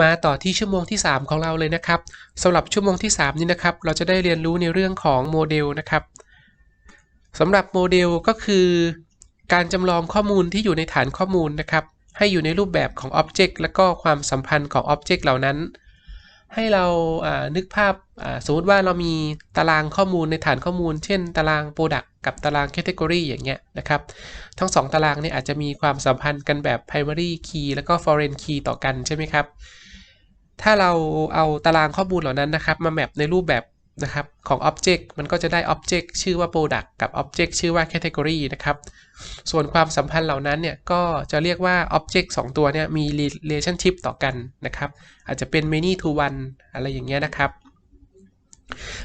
มาต่อที่ชั่วโมงที่ 3 ของเราเลยนะครับสำหรับชั่วโมงที่ 3 นี้นะครับ เราจะได้เรียนรู้ในเรื่องของโมเดลนะครับสำหรับโมเดลก็คือ การจำลองข้อมูลที่อยู่ในฐานข้อมูลนะครับ ให้อยู่ในรูปแบบของ Object และก็ความสัมพันธ์ของ Object เหล่านั้น ให้เรานึกภาพสมมติว่าเรามีตารางข้อมูลในฐานข้อมูล เช่น ตาราง Product กับตาราง Category อย่างเงี้ยนะครับ ทั้ง 2 ตารางเนี่ยอาจจะมีความสัมพันธ์กันแบบ primary key แล้วก็ foreign key ต่อกันใช่ไหมครับ ถ้าเราเอาตารางข้อมูลเหล่านั้นนะครับ มาแมปในรูปแบบนะครับของ Object มันก็จะได้ Object ชื่อว่า Product กับ Object ชื่อว่า Category นะครับ ส่วนความสัมพันธ์เหล่านั้นเนี่ยก็จะเรียกว่า Object 2 ตัวเนี่ยมี relationship ต่อกันนะครับ อาจจะเป็น many to one อะไรอย่างเงี้ยนะครับ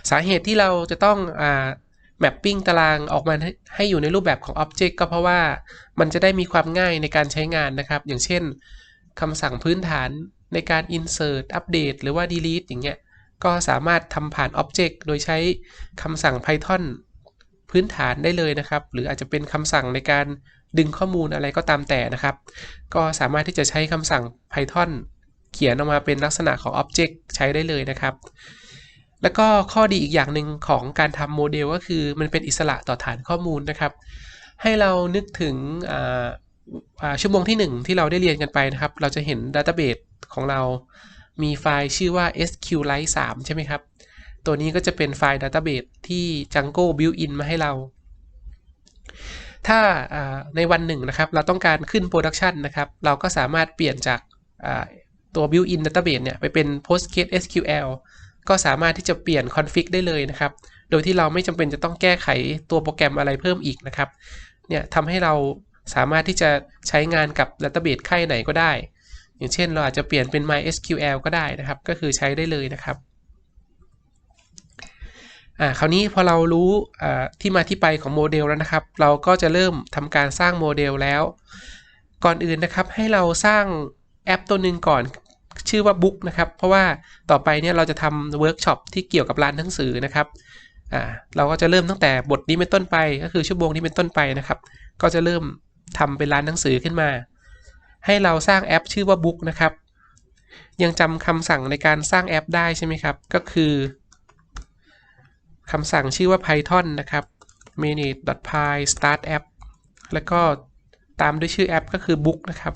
สาเหตุที่เราจะต้องอ่า mapping ตารางออกมาให้อยู่ในรูปแบบของ Object ก็เพราะว่ามันจะได้มีความง่ายในการใช้งานนะครับ อย่างเช่นคำสั่งพื้นฐาน ในการ insert update หรือว่า delete อย่างเงี้ย ก็สามารถทำผ่าน object โดยใช้คำสั่ง Python พื้นฐานได้เลยนะครับ หรืออาจจะเป็นคำสั่งในการดึงข้อมูลอะไรก็ตามแต่นะครับ ก็สามารถที่จะใช้คำสั่ง Python เขียนออกมาเป็นลักษณะของ object ใช้ได้เลยนะครับ แล้วก็ข้อดีอีกอย่างหนึ่งของการทำโมเดลก็คือมันเป็นอิสระต่อฐานข้อมูลนะครับ ให้เรานึกถึงชั่วโมงที่ 1 ที่เราได้เรียนกันไปนะครับ เราจะเห็นดัตเตอร์เบส ของเรา มีไฟล์ชื่อว่า SQLite 3 ใช่ไหมครับ ตัวนี้ก็จะเป็นไฟล์ดัตเตอร์เบสที่ Django built-in มาให้เรา ถ้าในวันหนึ่งนะครับ เราต้องการขึ้นโปรดักชันนะครับ เราก็สามารถเปลี่ยนจากตัว built-in database เนี่ย ไปเป็น PostgreSQL ก็สามารถที่จะเปลี่ยนคอนฟิกได้เลยนะครับ โดยที่เราไม่จำเป็นจะต้องแก้ไขตัวโปรแกรมอะไรเพิ่มอีกนะครับ เนี่ยทำให้เราสามารถที่จะใช้งานกับดัตเตอร์เบสค่ายไหนก็ได้ อย่างเช่นเราอาจจะเปลี่ยนเป็น MySQL ก็ได้นะครับ ก็คือใช้ได้เลยนะครับอ่าคราวนี้พอเรารู้ที่มาที่ไปของโมเดลแล้วนะครับ เราก็จะเริ่มทำการสร้างโมเดลแล้ว ก่อนอื่นนะครับให้เราสร้างแอปตัวหนึ่งก่อนชื่อว่าบุ๊กนะครับ เพราะว่าต่อไปเนี่ยเราจะทำเวิร์กช็อปที่เกี่ยวกับร้านหนังสือนะครับอ่าเราก็จะเริ่มตั้งแต่บทนี้เป็นต้นไป ก็คือชั่วโมงนี้เป็นต้นไปนะครับ ก็จะเริ่มทำเป็นร้านหนังสือขึ้นมา ให้เราสร้างแอปชื่อว่า Book นะครับ ยังจำคำสั่งในการสร้างแอปได้ใช่ไหมครับ ก็คือคำสั่งชื่อว่า Python นะครับ manage.py start app แล้วก็ตามด้วยชื่อแอปก็คือ Book นะครับ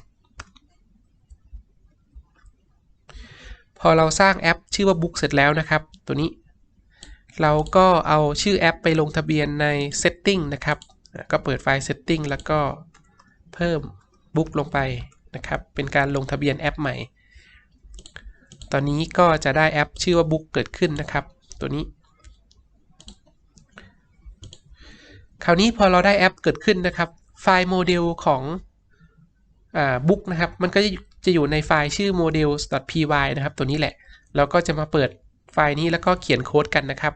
พอเราสร้างแอปชื่อว่า Book เสร็จแล้วนะครับ ตัวนี้ เราก็เอาชื่อแอปไปลงทะเบียนใน setting นะครับ ก็เปิดไฟล์ setting แล้วก็เพิ่มบุ๊กลงไป นะครับ เป็นการลงทะเบียนแอปใหม่ ตอนนี้ก็จะได้แอปชื่อว่าบุ๊กเกิดขึ้นนะครับ ตัวนี้ คราวนี้พอเราได้แอปเกิดขึ้นนะครับ ไฟล์โมเดลของบุ๊กนะครับ มันก็จะอยู่ในไฟล์ชื่อ models.py นะครับ ตัวนี้แหละ เราก็จะมาเปิดไฟล์นี้แล้วก็เขียนโค้ดกันนะครับ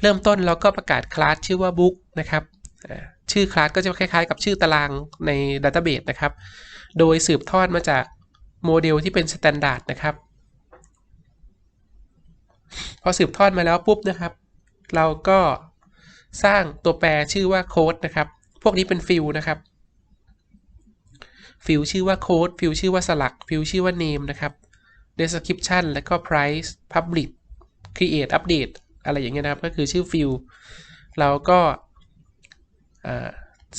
เริ่มต้นเราก็ประกาศคลาสชื่อว่า book นะครับ ชื่อคลาสก็จะคล้ายๆ กับชื่อตารางในดัตเตอร์เบสนะครับ โดยสืบทอดมาจากโมเดลที่เป็นสแตนดาร์ดนะครับ พอสืบทอดมาแล้วปุ๊บนะครับ เราก็สร้างตัวแปรชื่อว่าโค้ดนะครับ พวกนี้เป็นฟิลนะครับฟิลชื่อว่าโค้ดฟิลชื่อว่าสลักฟิลชื่อว่า name นะครับ description แล้วก็ price public create update อะไรอย่างเงี้ยนะครับ ก็คือชื่อฟิลเราก็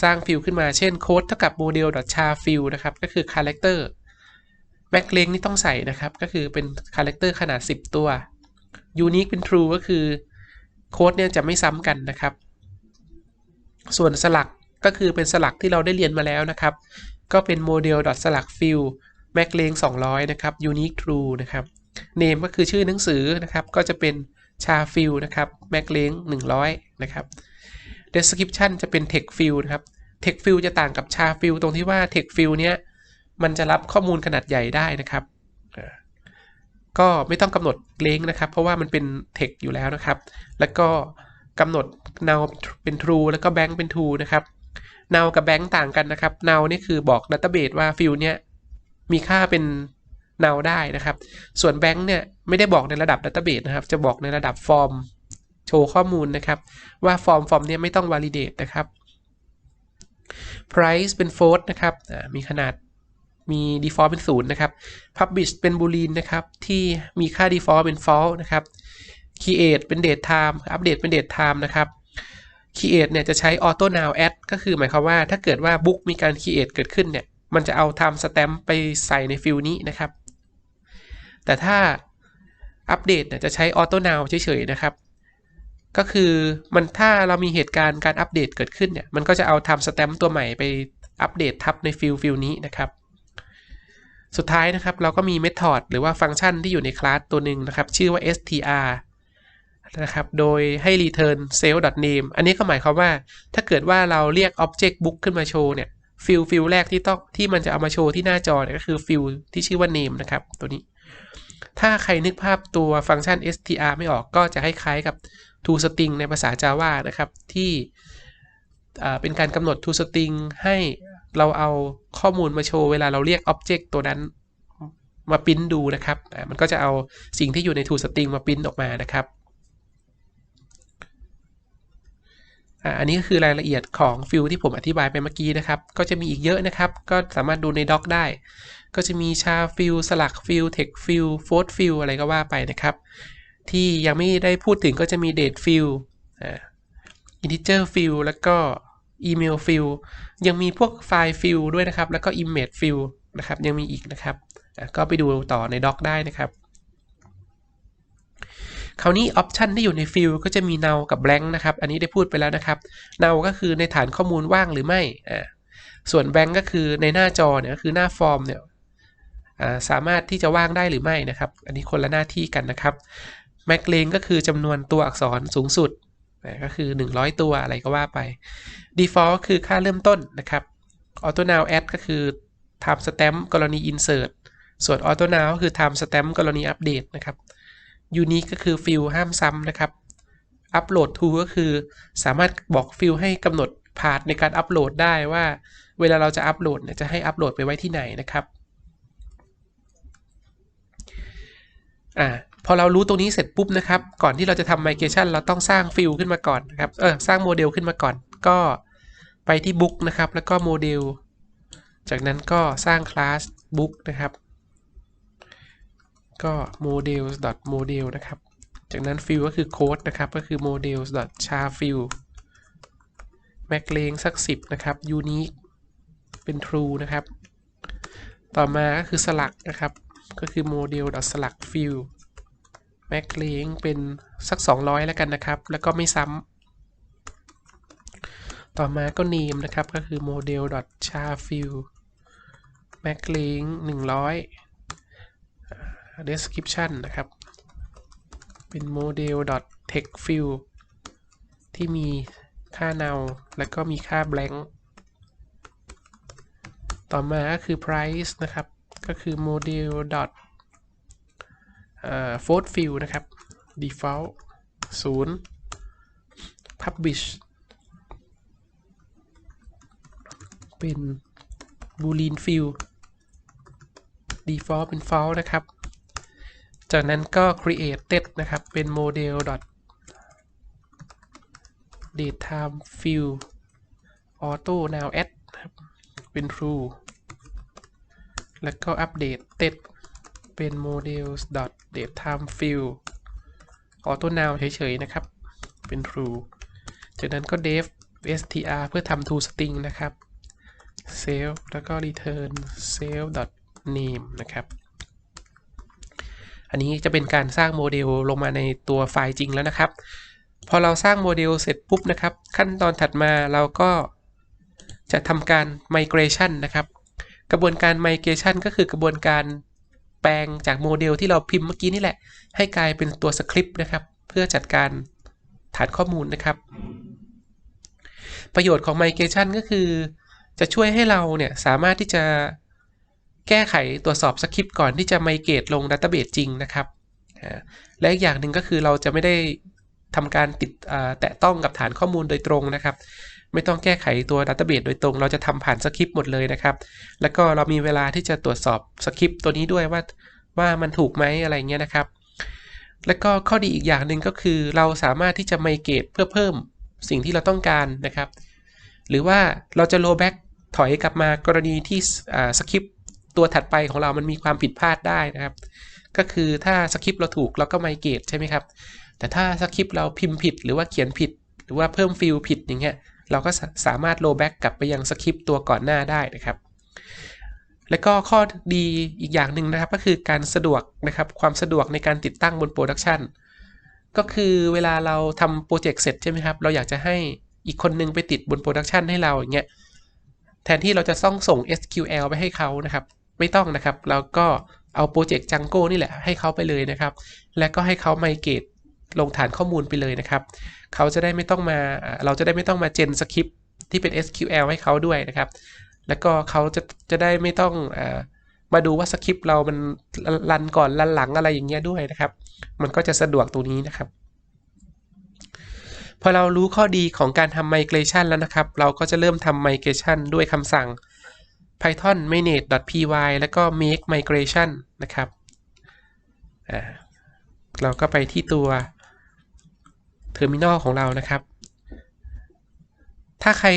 สร้างฟิลขึ้นมาเช่นโค้ดเท่ากับโมเดล char fill นะครับ ก็คือ character back length นี่ต้องใส่นะครับ ก็คือเป็น character ขนาด 10 ตัว unique เป็น true ก็คือโค้ดเนี่ยจะไม่ซ้ำกันนะครับ ส่วนสลักก็คือเป็นสลักที่เราได้เรียนมาแล้วนะครับ ก็เป็นโมเดลสลัก fill max length 200 นะครับ unique true นะครับ name ก็คือชื่อหนังสือนะครับ ก็จะเป็น char fill นะครับ max length 100 นะครับ description จะเป็น text field นะครับ text field จะต่างกับ char field ตรงที่ว่า text field เนี้ยมันจะรับข้อมูลขนาดใหญ่ได้นะครับ ก็ไม่ต้องกำหนดเลงนะครับ เพราะว่ามันเป็น text อยู่แล้วนะครับ แล้วก็กำหนด now เป็น true แล้วก็ bank เป็น true นะครับ now กับ bank ต่างกันนะครับ now นี่คือบอก database ว่า field เนี้ยมีค่าเป็น now ได้นะครับ ส่วน bank เนี่ยไม่ได้บอกในระดับ database นะครับ จะบอกในระดับ form โชว์ข้อมูลนะครับ ว่าฟอร์มฟอร์มนี้ไม่ต้อง validate นะครับ price เป็น float นะครับมีขนาดมี default เป็น 0 นะครับ publish เป็น boolean นะครับ ที่มีค่า default เป็น false นะครับ create เป็น date time update เป็น date time นะครับ create เนี่ยจะใช้ auto now add ก็คือหมายความว่าถ้าเกิดว่า book มีการ create เกิดขึ้นเนี่ย มันจะเอา time stamp ไปใส่ในฟิลนี้นะครับ แต่ถ้าอัปเดตเนี่ยจะใช้ auto now เฉยๆนะครับ ก็คือมันถ้าเรามีเหตุการณ์การอัปเดตเกิดขึ้นเนี่ย มันก็จะเอา time stamp ตัวใหม่ไปอัปเดตทับในฟิลฟิลนี้นะครับ สุดท้ายนะครับเราก็มี method หรือว่าฟังก์ชันที่อยู่ในคลาสตัวหนึ่งนะครับ ชื่อว่า str นะครับ โดยให้ return self name อันนี้ก็หมายความว่า ถ้าเกิดว่าเราเรียก object book ขึ้นมาโชว์เนี่ยฟิลฟิลแรกที่ต้องที่มันจะเอามาโชว์ที่หน้าจอเนี่ยก็คือฟิลที่ชื่อว่า name นะครับ ตัวนี้ ถ้าใครนึกภาพตัวฟังก์ชัน str ไม่ออกก็จะคล้ายๆกับ toString ในภาษา Java นะครับ ที่เป็นการกำหนด toString ให้เราเอาข้อมูลมาโชว์เวลาเราเรียก object ตัวนั้นมาพิมพ์ดูนะครับ มันก็จะเอาสิ่งที่อยู่ใน toString มาพิมพ์ออกมานะครับ อันนี้ก็คือรายละเอียดของฟิลที่ผมอธิบายไปเมื่อกี้นะครับ ก็จะมีอีกเยอะนะครับ ก็สามารถดูในด็อกได้ ก็จะมีชาฟิลสลักฟิลเทคฟิลโฟร์ฟิลอะไรก็ว่าไปนะครับ ที่ยังไม่ได้พูดถึงก็จะมีเดทฟิลอินทิเจอร์ฟิลแล้วก็อีเมลฟิลยังมีพวกไฟล์ฟิลด้วยนะครับ แล้วก็ image ฟิลนะครับ ยังมีอีกนะครับ ก็ไปดูต่อในด็อกได้นะครับ คราวนี้ออปชันที่อยู่ในฟิลก็จะมี null กับ blank นะครับ อันนี้ได้พูดไปแล้วนะครับ null ก็คือในฐานข้อมูลว่างหรือไม่ ส่วน blank ก็คือในหน้าจอเนี่ยก็คือหน้าฟอร์มเนี่ยสามารถที่จะว่างได้หรือไม่นะครับ อันนี้คนละหน้าที่กันนะครับ max length ก็คือจำนวนตัวอักษรสูงสุดก็คือ 100 ตัวอะไรก็ว่าไป default คือค่าเริ่มต้นนะครับ auto now add ก็คือ time stamp กรณี insert ส่วน auto now ก็คือ time stamp กรณี update นะครับ unique ก็คือ field ห้ามซ้ำนะครับ upload to ก็คือสามารถบอก field ให้กำหนดพาธในการอัปโหลดได้ว่า เวลาเราจะอัปโหลดจะให้อัปโหลดไปไว้ที่ไหนนะครับอ่า พอเรารู้ตรงนี้เสร็จปุ๊บนะครับ ก่อนที่เราจะทำ migration เราต้องสร้างฟิลขึ้นมาก่อนนะครับ เออ สร้างโมเดลขึ้นมาก่อน ก็ไปที่ book นะครับ แล้วก็โมเดล จากนั้นก็สร้างคลาส book นะครับ ก็ models model นะครับ จากนั้นฟิลก็คือโค้ดนะครับ ก็คือ models char fill max length สัก 10 นะครับ unique เป็น true นะครับ ต่อมาก็คือสลักนะครับ ก็คือ model select fill แม็กเลีงเป็นสัก 200 แล้วกันนะครับ แล้วก็ไม่ซ้ำต่อมาก็ n a m นะครับ ก็คือ model c h a r f i e l d mac link 100 description นะครับ เป็น model text field ที่มีค่า now แล้วก็มีค่า blank ต่อมาก็คือ price นะครับ ก็คือ model dot f o r t fill นะครับ default 0 publish เป็น boolean fill default เป็น false นะครับ จากนั้นก็ created นะครับ เป็น model date time fill auto now add เป็น true แล้วก็ updated เป็น models dot datetime fill auto now เฉยๆนะครับ เป็น true จากนั้นก็ def str เพื่อทำ to string นะครับ save แล้วก็ return save dot name นะครับ อันนี้จะเป็นการสร้างโมเดลลงมาในตัวไฟล์จริงแล้วนะครับ พอเราสร้างโมเดลเสร็จปุ๊บนะครับ ขั้นตอนถัดมาเราก็จะทำการ migration นะครับ กระบวนการ migration ก็คือกระบวนการ แปลงจากโมเดลที่เราพิมพ์เมื่อกี้นี่แหละ ให้กลายเป็นตัวสคริปต์นะครับ เพื่อจัดการฐานข้อมูลนะครับ ประโยชน์ของ migration ก็คือ จะช่วยให้เราเนี่ยสามารถที่จะแก้ไขตรวจสอบสคริปต์ก่อนที่จะไมเกตลงดัตเตอร์เบสจริงนะครับ และอีกอย่างหนึ่งก็คือเราจะไม่ได้ทำการติดแตะต้องกับฐานข้อมูลโดยตรงนะครับ ไม่ต้องแก้ไขตัวดัตเตอร์เบสโดยตรง เราจะทำผ่านสคริปต์หมดเลยนะครับ แล้วก็เรามีเวลาที่จะตรวจสอบสคริปต์ตัวนี้ด้วยว่าว่ามันถูกไหมอะไรเงี้ยนะครับ แล้วก็ข้อดีอีกอย่างหนึ่งก็คือเราสามารถที่จะไมเกตเพื่อเพิ่มสิ่งที่เราต้องการนะครับ หรือว่าเราจะโลแบ็กถอยกลับมากรณีที่สคริปต์ตัวถัดไปของเรามันมีความผิดพลาดได้นะครับ ก็คือถ้าสคริปต์เราถูกเราก็ไมเกตใช่ไหมครับ แต่ถ้าสคริปต์เราพิมพ์ผิด หรือว่าเขียนผิด หรือว่าเพิ่มฟิลผิดอย่างเงี้ย เราก็สามารถโลแบ็กกลับไปยังสคริปต์ตัวก่อนหน้าได้นะครับ และก็ข้อดีอีกอย่างหนึ่งนะครับ ก็คือการสะดวกนะครับความสะดวกในการติดตั้งบนโปรดักชันก็คือเวลาเราทำโปรเจกต์เสร็จใช่ไหมครับ เราอยากจะให้อีกคนนึงไปติดบนโปรดักชันให้เราอย่างเงี้ยแทนที่เราจะต้องส่ง SQL ไปให้เขานะครับ ไม่ต้องนะครับ เราก็เอาโปรเจกต์ Django นี่แหละให้เขาไปเลยนะครับ และก็ให้เขาไมเกตลงฐานข้อมูลไปเลยนะครับ เขาจะได้ไม่ต้องมาเราจะได้ไม่ต้องมาเจนสคริปที่เป็น SQL ให้เขาด้วยนะครับ แล้วก็เขาจะจะได้ไม่ต้องอมาดูว่าสคริปต์เรามันรันก่อนรันหลังอะไรอย่างเงี้ยด้วยนะครับ มันก็จะสะดวกตรงนี้นะครับ พอเรารู้ข้อดีของการทำ migration แล้วนะครับ เราก็จะเริ่มทำ migration ด้วยคำสั่ง python manage.py แล้วก็ make migration นะครับ เราก็ไปที่ตัว terminal ของเรานะครับ ถ้าใคร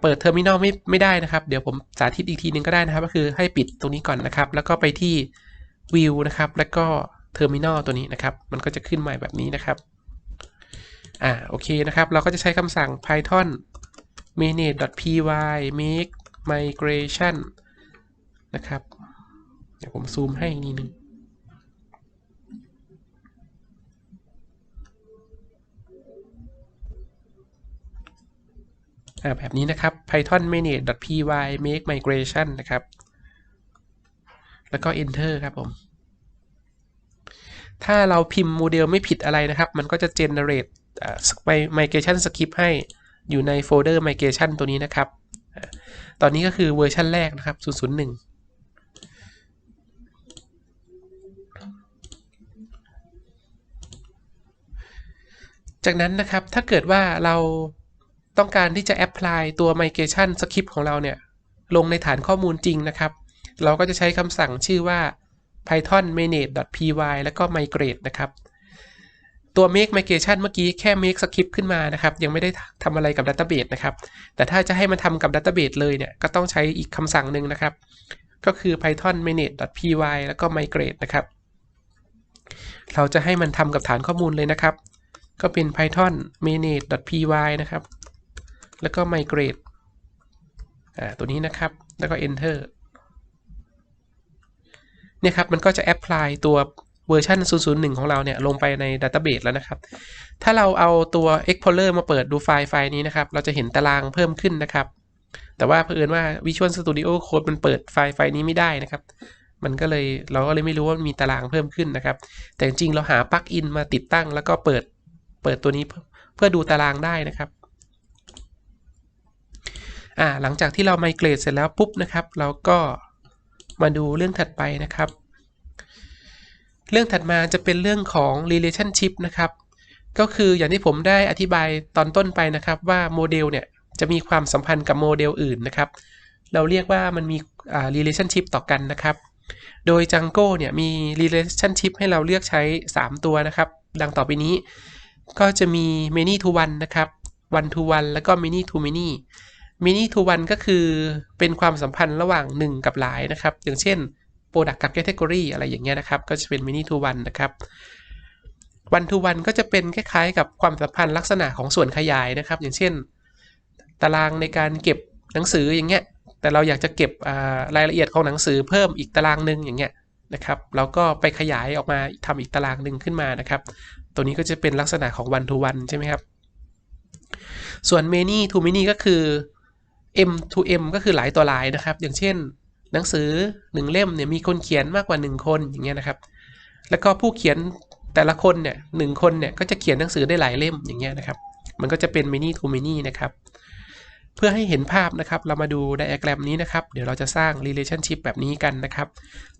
เปิด terminal ไม่ไม่ได้นะครับ เดี๋ยวผมสาธิตอีกทีนึงก็ได้นะครับ ก็คือให้ปิดตรงนี้ก่อนนะครับ แล้วก็ไปที่ view นะครับ แล้วก็ terminal ตัวนี้นะครับ มันก็จะขึ้นใหม่แบบนี้นะครับ อ่า โอเคนะครับ เราก็จะใช้คำสั่ง python manage.py make migration นะครับ เดี๋ยวผมซูมให้อีกนิดนึง แบบนี้นะครับ python manage.py make migration นะครับ แล้วก็ enter ครับผม ถ้าเราพิมพ์โมเดลไม่ผิดอะไรนะครับ มันก็จะ generate migration script ให้อยู่ในโฟลเดอร์ migration ตัวนี้นะครับ ตอนนี้ก็คือเวอร์ชันแรกนะครับ 001จากนั้นนะครับถ้าเกิดว่าเรา ต้องการที่จะแอพพลายตัว migration script ของเราเนี่ย ลงในฐานข้อมูลจริงนะครับ เราก็จะใช้คำสั่งชื่อว่า python manage.py แล้วก็ migrate นะครับ ตัว make migration เมื่อกี้แค่ make script ขึ้นมานะครับ ยังไม่ได้ทำอะไรกับ database นะครับ แต่ถ้าจะให้มันทำกับ database เลยเนี่ย ก็ต้องใช้อีกคำสั่งหนึ่งนะครับ ก็คือ python manage.py แล้วก็ migrate นะครับ เราจะให้มันทำกับฐานข้อมูลเลยนะครับ ก็เป็น python manage.py นะครับ แล้วก็ migrate อ่าตัวนี้นะครับ แล้วก็ enter เนี่ยครับ มันก็จะ apply ตัวเวอร์ชัน001 ของเราเนี่ย ลงไปใน database แล้วนะครับ ถ้าเราเอาตัว explorer มาเปิดดูไฟล์ไฟล์นี้นะครับ เราจะเห็นตารางเพิ่มขึ้นนะครับ แต่ว่าเพื่อนว่า Visual Studio Code มันเปิดไฟล์ไฟล์นี้ไม่ได้นะครับ มันก็เลยเราก็เลยไม่รู้ว่ามีตารางเพิ่มขึ้นนะครับ แต่จริงๆเราหาปลั๊กอินมาติดตั้ง แล้วก็เปิดเปิดตัวนี้เพื่อดูตารางได้นะครับ อ่าหลังจากที่เราไมเกรดเสร็จแล้วปุ๊บนะครับ เราก็มาดูเรื่องถัดไปนะครับ เรื่องถัดมาจะเป็นเรื่องของ relationship นะครับ ก็คืออย่างที่ผมได้อธิบายตอนต้นไปนะครับว่าโมเดลเนี่ยจะมีความสัมพันธ์กับโมเดลอื่นนะครับ เราเรียกว่ามันมี relationship ต่อกันนะครับ โดย Django เนี่ยมี relationship ให้เราเลือกใช้ 3 ตัวนะครับ ดังต่อไปนี้ ก็จะมี many to one นะครับ one to one แล้วก็ many to many มินิทูวันก็คือเป็นความสัมพันธ์ระหว่าง 1 กับหลายนะครับ อย่างเช่น Product กับ Category อะไรอย่างเงี้ยนะครับ ก็จะเป็นมินิทูวันนะครับวันทูวันก็จะเป็นคล้ายๆ กับความสัมพันธ์ลักษณะของส่วนขยายนะครับ อย่างเช่น ตารางในการเก็บหนังสืออย่างเงี้ยแต่เราอยากจะเก็บรายละเอียดของหนังสือเพิ่มอีกตารางหนึ่งอย่างเงี้ยนะครับเราก็ไปขยายออกมาทำอีกตารางหนึ่งขึ้นมานะครับ ตัวนี้ก็จะเป็นลักษณะของ one to one ใช่ไหมครับ ส่วน many to many ก็คือ M to M ก็คือหลายต่อหลายนะครับ อย่างเช่น หนังสือหนึ่งเล่มเนี่ยมีคนเขียนมากกว่า 1 คนอย่างเงี้ยนะครับ แล้วก็ผู้เขียนแต่ละคนเนี่ยหนึ่งคนเนี่ยก็จะเขียนหนังสือได้หลายเล่มอย่างเงี้ยนะครับ มันก็จะเป็น many to many นะครับ เพื่อให้เห็นภาพนะครับ เรามาดูไดอะแกรมนี้นะครับ เดี๋ยวเราจะสร้าง relationship แบบนี้กันนะครับ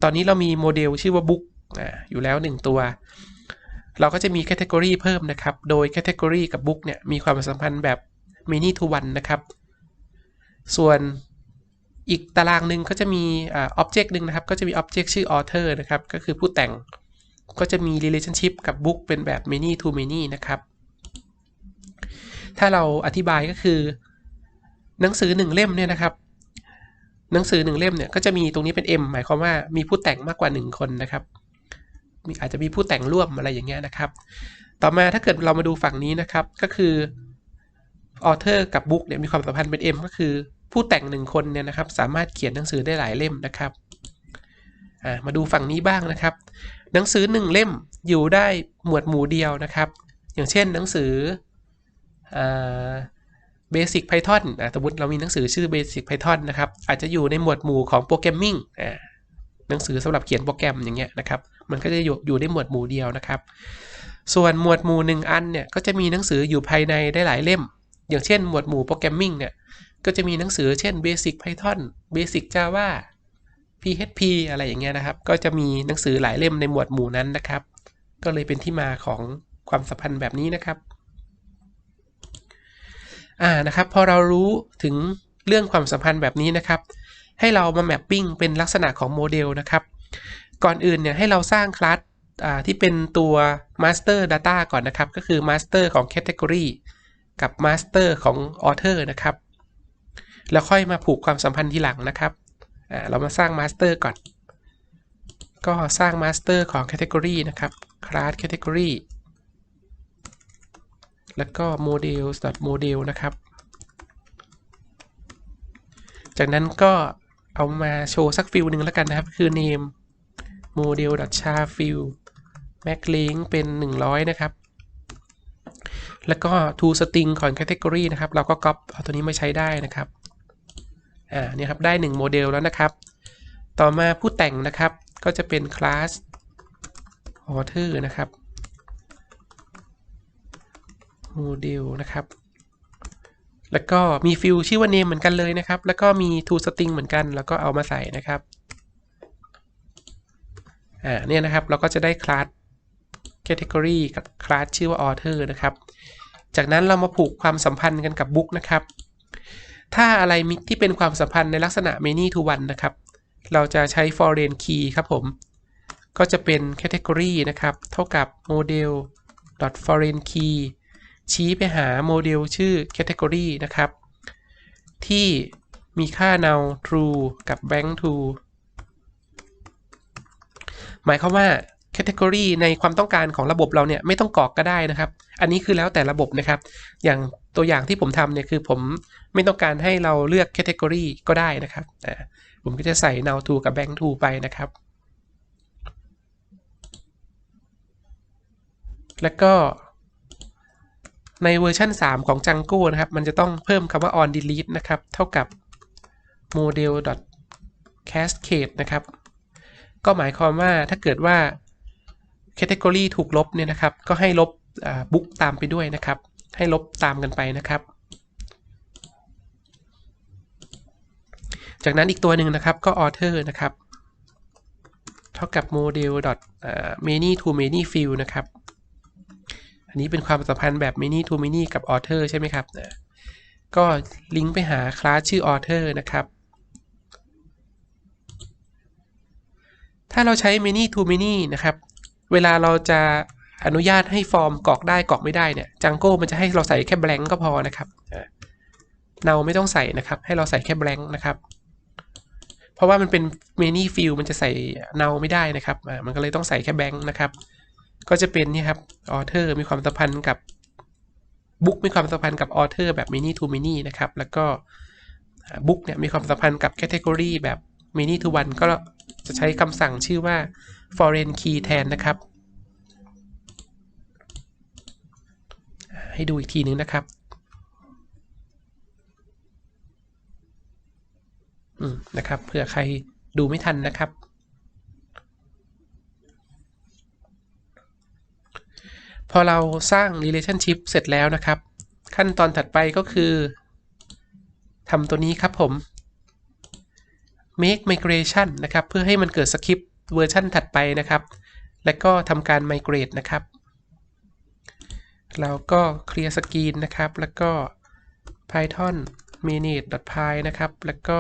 ตอนนี้เรามีโมเดลชื่อว่า book ออยู่แล้ว 1 ตัว เราก็จะมี category เพิ่มนะครับ โดย category กับ book เนี่ยมีความสัมพันธ์แบบ many to one นะครับ ส่วนอีกตารางหนึ่งก็จะมีอ็อบเจกต์หนึ่งนะครับ ก็จะมีอ็อบเจกต์ชื่อ author นะครับ ก็คือผู้แต่งก็จะมี relationship กับ book เป็นแบบ many to many นะครับ ถ้าเราอธิบายก็คือ หนังสือหนึ่งเล่มเนี่ยนะครับ หนังสือหนึ่งเล่มเนี่ยก็จะมีตรงนี้เป็น M หมายความว่ามีผู้แต่งมากกว่า 1 คนนะครับมีอาจจะมีผู้แต่งร่วมอะไรอย่างเงี้ยนะครับ ต่อมาถ้าเกิดเรามาดูฝั่งนี้นะครับ ก็คือ ออเทอร์กับบุ๊กเนี่ยมีความสัมพันธ์เป็น M ก็คือ ผู้แต่งหนึ่งคนเนี่ยนะครับสามารถเขียนหนังสือได้หลายเล่มนะครับมาดูฝั่งนี้บ้างนะครับ หนังสือ 1 เล่มอยู่ได้หมวดหมู่เดียวนะครับ อย่างเช่นหนังสือเบสิกไพทอนสมมติเรามีหนังสือชื่อ Basic Python นะครับ อาจจะอยู่ในหมวดหมู่ของโปรแกรมมิ่งหนังสือสำหรับเขียนโปรแกรมอย่างเงี้ยนะครับ มันก็จะอยู่อยู่ในหมวดหมู่เดียวนะครับ ส่วนหมวดหมู่หนึ่งอันเนี่ยก็จะมีหนังสืออยู่ภายในได้หลายเล่ม อย่างเช่นหมวดหมู่โปรแกรมมิ่งเนี่ย ก็จะมีหนังสือเช่น Basic Python Basic Java PHP อะไรอย่างเงี้ยนะครับ ก็จะมีหนังสือหลายเล่มในหมวดหมู่นั้นนะครับ ก็เลยเป็นที่มาของความสัมพันธ์แบบนี้นะครับ อ่า นะครับ พอเรารู้ถึงเรื่องความสัมพันธ์แบบนี้นะครับ ให้เรามาแมปปิ้งเป็นลักษณะของโมเดลนะครับ ก่อนอื่นเนี่ยให้เราสร้างคลาสที่เป็นตัว master data ก่อนนะครับ ก็คือ master ของ category กับ master ของ author นะครับ แล้วค่อยมาผูกความสัมพันธ์ทีหลังนะครับเรามาสร้าง master ก่อน ก็สร้าง master ของ category นะครับ class category แล้วก็ models model นะครับ จากนั้นก็เอามาโชว์สักฟิลหนึ่งแล้วกันนะครับ คือ name model char field max length เป็น 100 นะครับ แล้วก็ to string ของ category นะครับ เราก็ก๊อปเอาตัวนี้มาใช้ได้นะครับ อ่านี่ครับ ได้ 1 โมเดลแล้วนะครับ ต่อมาผู้แต่งนะครับ ก็จะเป็น class author นะครับ โมเดลนะครับ แล้วก็มีฟิลชื่อว่า name เหมือนกันเลยนะครับ แล้วก็มี to string เหมือนกัน แล้วก็เอามาใส่นะครับ อ่า เนี่ยนะครับ เราก็จะได้คลาส category กับคลาสชื่อว่า author นะครับ จากนั้นเรามาผูกความสัมพันธ์กันกับ book นะครับ ถ้าอะไรมิที่เป็นความสัมพันธ์ในลักษณะ many to one นะครับ เราจะใช้ foreign key ครับผม ก็จะเป็น category นะครับ เท่ากับ model foreign key ชี้ไปหาโมเดลชื่อ category นะครับ ที่มีค่า null true กับ blank true หมายความว่า category ในความต้องการของระบบเราเนี่ยไม่ต้องกรอกก็ได้นะครับ อันนี้คือแล้วแต่ระบบนะครับ อย่างตัวอย่างที่ผมทำเนี่ยคือผมไม่ต้องการให้เราเลือก category ก็ได้นะครับ ผมก็จะใส่ null true กับ bank true ไปนะครับ แล้วก็ในเวอร์ชัน3 ของ Django นะครับ มันจะต้องเพิ่มคำว่า on delete นะครับ เท่ากับ model cascade นะครับ ก็หมายความว่าถ้าเกิดว่า category ถูกลบเนี่ยนะครับ ก็ให้ลบบุ๊กตามไปด้วยนะครับ ให้ลบตามกันไปนะครับ จากนั้นอีกตัวหนึ่งนะครับก็ author นะครับเท่ากับ model many to many field นะครับ อันนี้เป็นความสัมพันธ์แบบ many to many กับ author ใช่ไหมครับ ก็ลิงก์ไปหาคลาสชื่อ author นะครับถ้าเราใช้ many to many นะครับ เวลาเราจะอนุญาตให้ฟอร์มกรอกได้กรอกไม่ได้เนี่ย Django มันจะให้เราใส่แค่ blank ก็พอนะครับเนาไม่ต้องใส่นะครับ ให้เราใส่แค่ blank นะครับ เพราะว่ามันเป็น many field มันจะใส่เนาไม่ได้นะครับมันก็เลยต้องใส่แค่ blank นะครับ ก็จะเป็นนี่ครับออเทอร์มีความสัมพันธ์กับบุ๊กมีความสัมพันธ์กับออเทอร์แบบ many to many นะครับ แล้วก็บุ๊กเนี่ยมีความสัมพันธ์กับแคตตากรีแบบ many to one ก็จะใช้คำสั่งชื่อว่า foreign key แทนนะครับ ให้ดูอีกทีนึงนะครับนะครับเผื่อใครดูไม่ทันนะครับ พอเราสร้าง relationship เสร็จแล้วนะครับ ขั้นตอนถัดไปก็คือทำตัวนี้ครับผม make migration นะครับ เพื่อให้มันเกิดสคริปต์ เวอร์ชันถัดไปนะครับ และก็ทำการ migrate นะครับ เราก็ clear screen นนะครับ แล้วก็ python manage.py นะครับ แล้วก็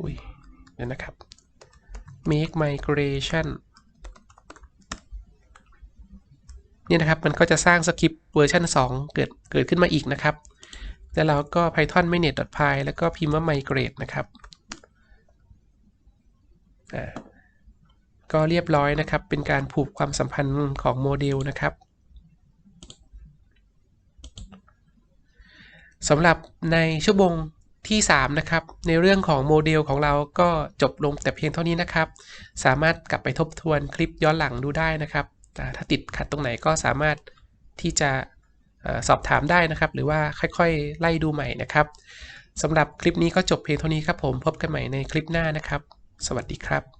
อุ้ยเดี๋ยวนะครับ make migration นี่นะครับ มันก็จะสร้างสคริปต์เวอร์ชัน2 เกิดเกิดขึ้นมาอีกนะครับ แล้วเราก็ python mainnet.py แล้วก็พิมพ์ว่า migrate นะครับ อ่า ก็เรียบร้อยนะครับ เป็นการผูกความสัมพันธ์ของโมเดลนะครับสำหรับในชั่วโมงที่ 3 นะครับ ในเรื่องของโมเดลของเราก็จบลงแต่เพียงเท่านี้นะครับ สามารถกลับไปทบทวนคลิปย้อนหลังดูได้นะครับ แต่ถ้าติดขัดตรงไหนก็สามารถที่จะสอบถามได้นะครับ หรือว่าค่อยๆ ไล่ดูใหม่นะครับสำหรับคลิปนี้ก็จบเพียงเท่านี้ครับผมพบกันใหม่ในคลิปหน้านะครับ สวัสดีครับ